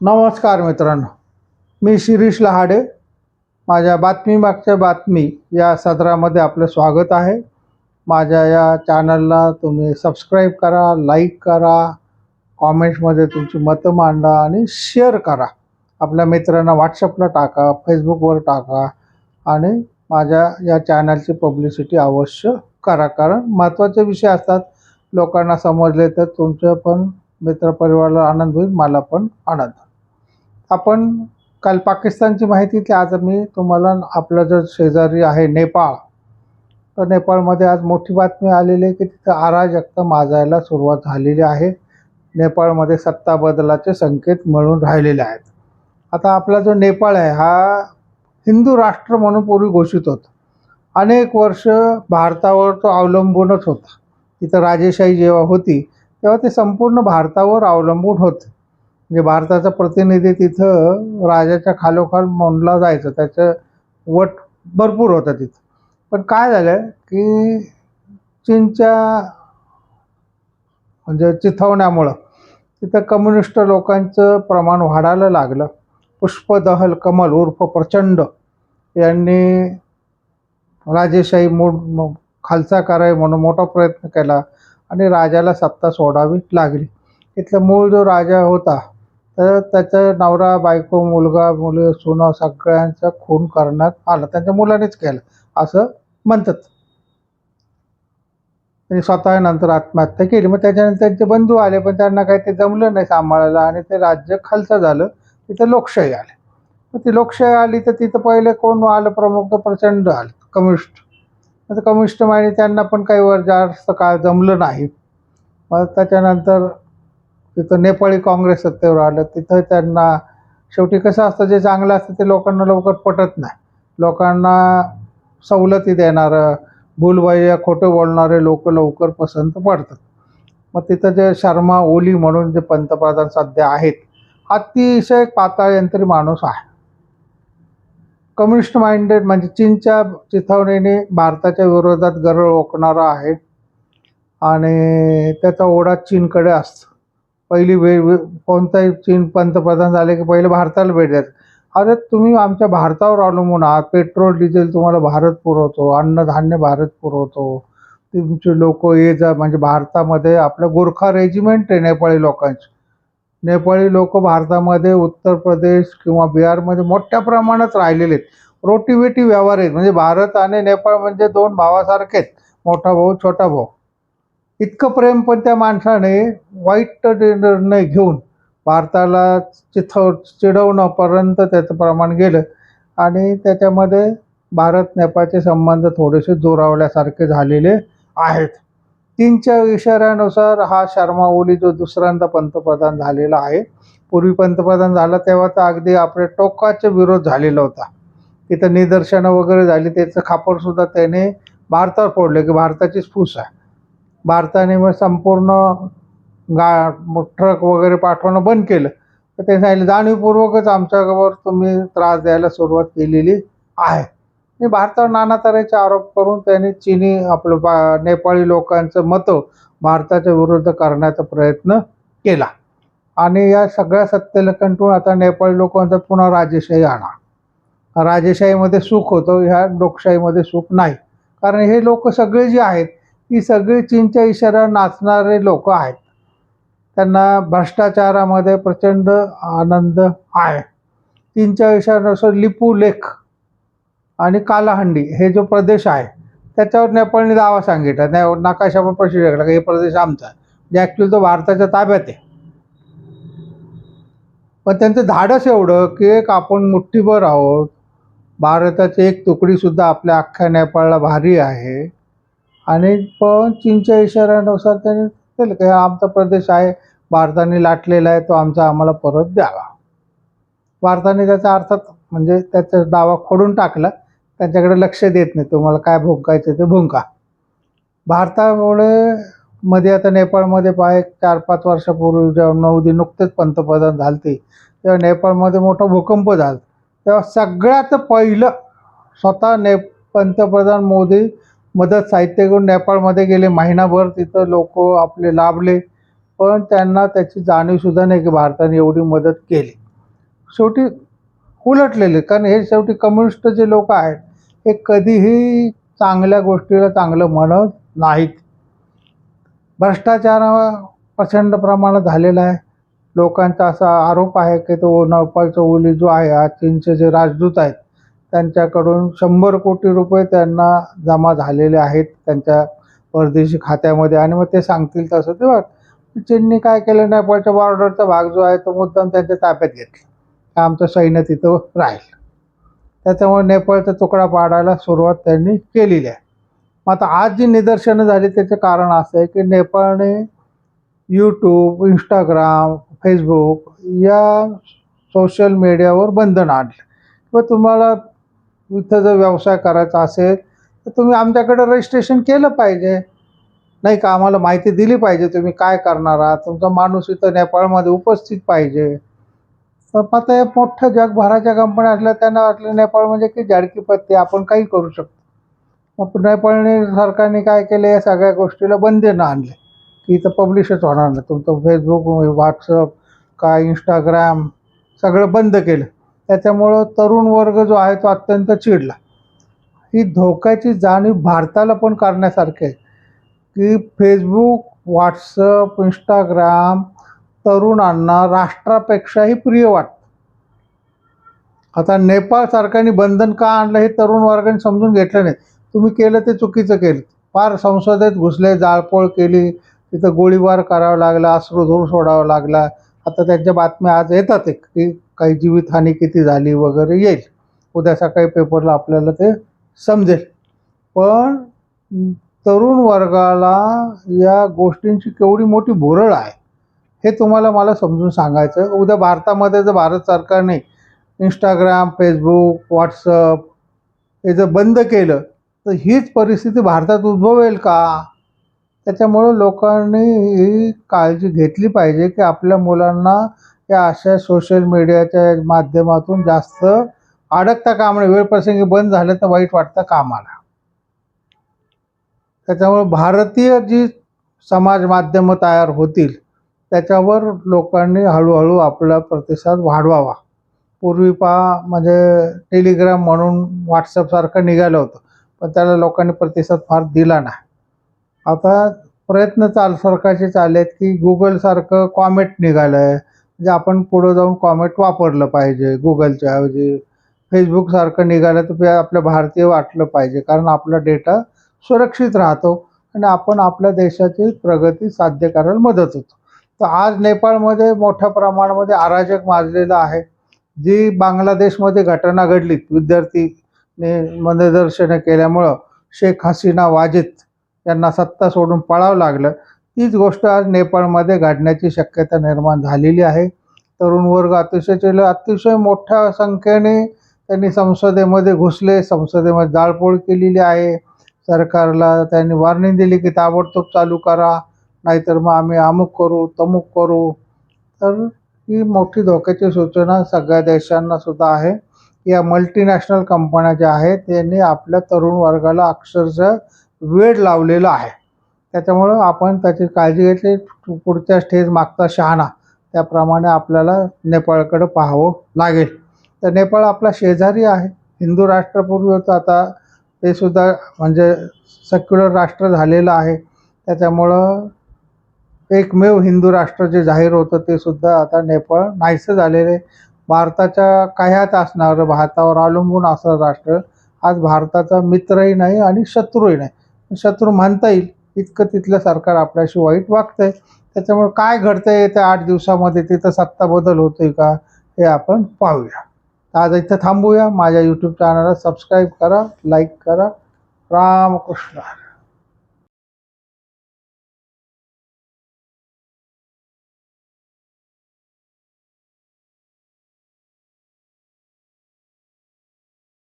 नमस्कार मित्रांनो. मी शिरीष लहाडे. माझ्या बातमी मागच्या बातमी या सदरामध्ये आपलं स्वागत आहे. माझ्या या चॅनलला तुम्ही सबस्क्राईब करा लाईक करा कॉमेंट्समध्ये तुमची मतं मांडा आणि शेअर करा. आपल्या मित्रांना व्हॉट्सअपला टाका फेसबुकवर टाका आणि माझ्या या चॅनलची पब्लिसिटी अवश्य करा. कारण महत्त्वाचे विषय असतात. लोकांना समजले तर तुमचं पण मित्रपरिवाराला आनंद होईल मला पण आनंद. आपण काल पाकिस्तानची माहिती की आज मी तुम्हाला आपलं जर शेजारी आहे नेपाळ तर नेपाळमध्ये आज मोठी बातमी आलेली आहे की तिथं अराजकता माजायला सुरुवात झालेली आहे. नेपाळमध्ये सत्ता बदलाचे संकेत मिळून राहिलेले आहेत. आता आपला जो नेपाळ आहे हा हिंदू राष्ट्र म्हणून पूर्वी घोषित होता. अनेक वर्ष भारतावर तो अवलंबूनच होता. तिथं राजेशाही जेव्हा होती तेव्हा ते संपूर्ण भारतावर अवलंबून होते. म्हणजे भारताचा प्रतिनिधी तिथं राजाच्या खालोखाल मोंडला जायचं. त्याचं वट भरपूर होतं तिथं. पण काय झालं की चीनच्या म्हणजे चिथवण्यामुळं तिथं कम्युनिस्ट लोकांचं प्रमाण वाढायला लागलं. पुष्पदहल कमल उर्फ प्रचंड यांनी राजेशाही मूड खालसा करावी म्हणून मोठा प्रयत्न केला आणि राजाला सत्ता सोडावी लागली. इथला मूळ जो राजा होता तर त्याचा नवरा बायको मुलगा मुलं सुना सगळ्यांचा खून करण्यात आला. त्यांच्या मुलानेच केलं. असं म्हणतात. त्यांनी स्वतः नंतर आत्महत्या केली. मग त्याच्यानंतर त्यांचे बंधू आले पण त्यांना काही ते जमलं नाही सांभाळायला आणि ते राज्य खालचं झालं. तिथं लोकशाही आली. मग ती लोकशाही आली तर तिथं पहिले कोण आलं? प्रमुख तर प्रचंड आलं. कम्युनिस्ट. तर कम्युनिस्ट माहिती त्यांना पण काही वर जास्त काळ जमलं नाही. मग त्याच्यानंतर तिथं नेपाळी काँग्रेस सत्तेवर आलं तिथं त्यांना शेवटी कसं असतं जे चांगलं असतं ते लोकांना लवकर पटत नाही. लोकांना सवलती देणारं भूलबाई खोटं बोलणारे लोक लवकर पसंत पडतात. मग तिथं जे शर्मा ओली म्हणून जे पंतप्रधान सध्या आहेत अतिशय पाताळयंत्री माणूस आहे. कम्युनिस्ट माइंडेड म्हणजे चीनच्या चिथावणीने भारताच्या विरोधात गरळ ओकणारा आहे आणि त्याचा ओढा चीनकडे असतो. पहिली भेट कोणताही चीन पंतप्रधान झाले की पहिले भारताला भेट द्यायचं. अरे तुम्ही आमच्या भारतावर अवलंबून आहात. पेट्रोल डिझेल तुम्हाला भारत पुरवतो. अन्नधान्य भारत पुरवतो. तुमचे लोक ये जा म्हणजे भारतामध्ये आपलं गोरखा रेजिमेंट आहे नेपाळी लोकांची. नेपाळी लोक भारतामध्ये उत्तर प्रदेश किंवा बिहारमध्ये मोठ्या प्रमाणात राहिलेले आहेत. रोटीवेटी व्यवहार आहेत. म्हणजे भारत आणि नेपाळ म्हणजे दोन भावासारखे आहेत. मोठा भाऊ छोटा भाऊ. इतकं प्रेम पण त्या माणसाने वाईट निर्णय घेऊन भारताला चिथव चिडवणंपर्यंत त्याचं प्रमाण गेलं. आणि त्याच्यामध्ये भारत नेपाळचे संबंध थोडेसे जोरावल्यासारखे झालेले आहेत. चीनच्या इशाऱ्यानुसार हा शर्मा ओली जो दुसऱ्यांदा पंतप्रधान झालेला आहे. पूर्वी पंतप्रधान झाला तेव्हा तर अगदी आपल्या टोकाचे विरोध झालेला होता. तिथं निदर्शनं वगैरे झाली त्याचं खापरसुद्धा त्याने भारतावर फोडलं की भारताचीच फूस आहे. भारताने मग संपूर्ण गा ट्रक वगैरे पाठवणं बंद केलं. तर ते सांगितलं जाणीवपूर्वकच आमच्यावर तुम्ही त्रास द्यायला सुरुवात केलेली आहे. आणि भारतावर नाना तऱ्हेचे आरोप करून त्यांनी चिनी आपलं बा नेपाळी लोकांचं मतं भारताच्या विरुद्ध करण्याचा प्रयत्न केला. आणि या सगळ्या सत्तेला कंटून आता नेपाळी लोक म्हणतात पुन्हा राजेशाही आणा. राजेशाहीमध्ये सुख होतं ह्या लोकशाहीमध्ये सुख नाही. कारण हे लोक सगळे जे आहेत ही सगळी चीनच्या इशाऱ्यावर नाचणारे लोक आहेत. त्यांना भ्रष्टाचारामध्ये प्रचंड आनंद आहे. चीनच्या इशाऱ्यानुसार लिपू लेख आणि कालाहंडी हे जो प्रदेश आहे त्याच्यावर नेपाळने दावा सांगितला. त्या नकाशावर प्रश्न टाकला की हे प्रदेश आमचा म्हणजे ॲक्च्युली तो भारताच्या ताब्यात आहे. पण त्यांचं धाडस एवढं की एक आपण मुठ्ठीभर आहोत. भारताची एक तुकडीसुद्धा आपल्या अख्ख्या नेपाळला भारी आहे. आणि पण चीनच्या इशाऱ्यानुसार त्यांनी केलं. की हा आमचा प्रदेश आहे भारताने लाटलेला आहे तो आमचा आम्हाला परत द्यावा. भारताने त्याचा अर्थात म्हणजे त्याचा दावा खोडून टाकला. त्यांच्याकडे लक्ष देत नाही. तुम्हाला काय भुंकायचं ते भुंका. भारतामुळे मध्ये आता नेपाळमध्ये पाय चार पाच वर्षापूर्वी जेव्हा नऊदी नुकतेच पंतप्रधान झालते तेव्हा नेपाळमध्ये मोठा भूकंप झाला. तेव्हा सगळ्यात पहिलं स्वतः ने पंतप्रधान मोदी मदत साहित्य घेऊन नेपाळमध्ये गेले. महिनाभर तिथं लोक आपले लाभले. पण त्यांना त्याची जाणीवसुद्धा नाही की भारताने एवढी मदत केली. शेवटी उलटलेले. कारण हे शेवटी कम्युनिस्ट जे लोक आहेत हे कधीही चांगल्या गोष्टीला चांगलं म्हणत नाहीत. भ्रष्टाचार प्रचंड प्रमाणात झालेला आहे. लोकांचा असा आरोप आहे की तो नेपाळचा ओली जो आहे हा चीनचे जे राजदूत आहेत त्यांच्याकडून शंभर कोटी रुपये त्यांना जमा झालेले आहेत त्यांच्या परदेशी खात्यामध्ये. आणि मग ते सांगतील तसं. तेव्हा चीननी काय केलं नेपाळच्या बॉर्डरचा भाग जो आहे तो मुद्दाम त्यांच्या ताब्यात घेतला. आमचं सैन्य तिथं राहील. त्याच्यामुळे नेपाळचा तुकडा पाडायला सुरुवात त्यांनी केलेली आहे. मग आता आज जी निदर्शनं झाली त्याचं कारण असं आहे की नेपाळने यूट्यूब इंस्टाग्राम फेसबुक या सोशल मीडियावर बंधन आणलं. किंवा तुम्हाला इथं जर व्यवसाय करायचा असेल तर तुम्ही आमच्याकडे रजिस्ट्रेशन केलं पाहिजे. नाही का? आम्हाला माहिती दिली पाहिजे तुम्ही काय करणार आहात. तुमचा माणूस इथं नेपाळमध्ये उपस्थित पाहिजे. तर आता या मोठ्या जगभराच्या कंपन्या असल्या त्यांना वाटलं नेपाळ म्हणजे की जाडकी पत्ती आपण काही करू शकतो. मग नेपाळने सरकारने काय केलं या सगळ्या गोष्टीला बंधनं आणले. की इथं पब्लिशच होणार नाही. तुमचं फेसबुक व्हॉट्सअप काय इंस्टाग्राम सगळं बंद केलं. त्याच्यामुळं तरुण वर्ग जो आहे तो अत्यंत चिडला. ही धोक्याची जाणीव भारताला पण करण्यासारखी आहे. की फेसबुक व्हॉट्सअप इंस्टाग्राम तरुणांना राष्ट्रापेक्षाही प्रिय वाटतं. आता नेपाळ सरकारने बंधन का आणलं हे तरुण वर्गाने समजून घेतलं नाही. तुम्ही केलं ते चुकीचं केलं. फार संसदेत घुसले जाळपोळ केली. तिथं गोळीबार करावा लागला अश्रू धूर सोडावा लागला. आता त्यांच्या बातम्या आज येतात एक की काही जीवितहानी किती झाली वगैरे येईल. उद्या सकाळी पेपरला आपल्याला ते समजेल. पण तरुण वर्गाला या गोष्टींची केवढी मोठी भुरळ आहे हे तुम्हाला मला समजून सांगायचं उद्या भारतामध्ये जर भारत सरकारने इंस्टाग्राम फेसबुक व्हॉट्सअप हे जर बंद केलं तर हीच परिस्थिती भारतात उद्भवेल का? त्याच्यामुळं लोकांनी ही काळजी घेतली पाहिजे की आपल्या मुलांना या अशा सोशल मीडियाच्या माध्यमातून जास्त अडकता कामा नये वेळप्रसंगी बंद झालं तर वाईट वाटतं कामाला. त्याच्यामुळे भारतीय जी समाज माध्यमं तयार होतील त्याच्यावर लोकांनी हळूहळू आपला प्रतिसाद वाढवावा. पूर्वी पहा म्हणजे टेलिग्राम म्हणून व्हॉट्सअपसारखं निघालं होतं पण त्याला लोकांनी प्रतिसाद फार दिला नाही. आता प्रयत्न चाल सरकारचे चालले आहेत की गुगलसारखं कॉमेट निघालं आहे म्हणजे आपण पुढं जाऊन कॉमेट वापरलं पाहिजे. गुगलच्या ऐवजी फेसबुकसारखं निघालं तर आपल्या भारतीय वाटलं पाहिजे. कारण आपला डेटा सुरक्षित राहतो आणि आपण आपल्या देशाची प्रगती साध्य करायला मदत होतो. तर आज नेपाळमध्ये मोठ्या प्रमाणामध्ये अराजक माजलेलं आहे. जी बांगलादेशमध्ये घटना घडली विद्यार्थीने निदर्शनं केल्यामुळं शेख हसीना वाजिद यांना सत्ता सोडून पळावं लागलं. तीच गोष्ट आज नेपाळमध्ये घडण्याची शक्यता निर्माण झालेली आहे. तरुण वर्ग अतिशय चिडले अतिशय मोठ्या संख्येने त्यांनी संसदेमध्ये घुसले संसदेमध्ये जाळपोळ केलेली आहे. सरकारला त्यांनी वॉर्निंग दिली की ताबडतोब चालू करा नाहीतर मग आम्ही अमुक करू तमुक करू. तर ही मोठी धोक्याची सूचना सगळ्या देशांना सुद्धा आहे. या मल्टीनॅशनल कंपन्या ज्या आहेत त्यांनी आपल्या तरुण वर्गाला अक्षरशः वेळ लावलेला आहे. त्याच्यामुळं आपण त्याची काळजी घेतली. पुढच्या स्टेज मागचा शहाणा. त्याप्रमाणे आपल्याला नेपाळकडं पाहावं लागेल. तर नेपाळ आपला शेजारी आहे. हिंदू राष्ट्रपूर्वी होतं. आता ते सुद्धा म्हणजे सेक्युलर राष्ट्र झालेलं आहे. त्याच्यामुळं एकमेव हिंदू राष्ट्र जे जाहीर होतं ते सुद्धा आता नेपाळ नाहीसं झालेलं आहे. भारताच्या काह्यात असणारं भारतावर अवलंबून असणारं राष्ट्र. आज भारताचा मित्रही नाही आणि शत्रूही नाही. शत्रू म्हणता येईल. इतकं तिथलं सरकार आपल्याशी वाईट वागतंय. त्याच्यामुळे काय घडतंय त्या आठ दिवसामध्ये? तिथं सत्ता बदल होतोय का? हे आपण पाहूया. आज इथं थांबूया. माझ्या यूट्यूब चॅनलला सबस्क्राईब करा लाईक करा. रामकृष्ण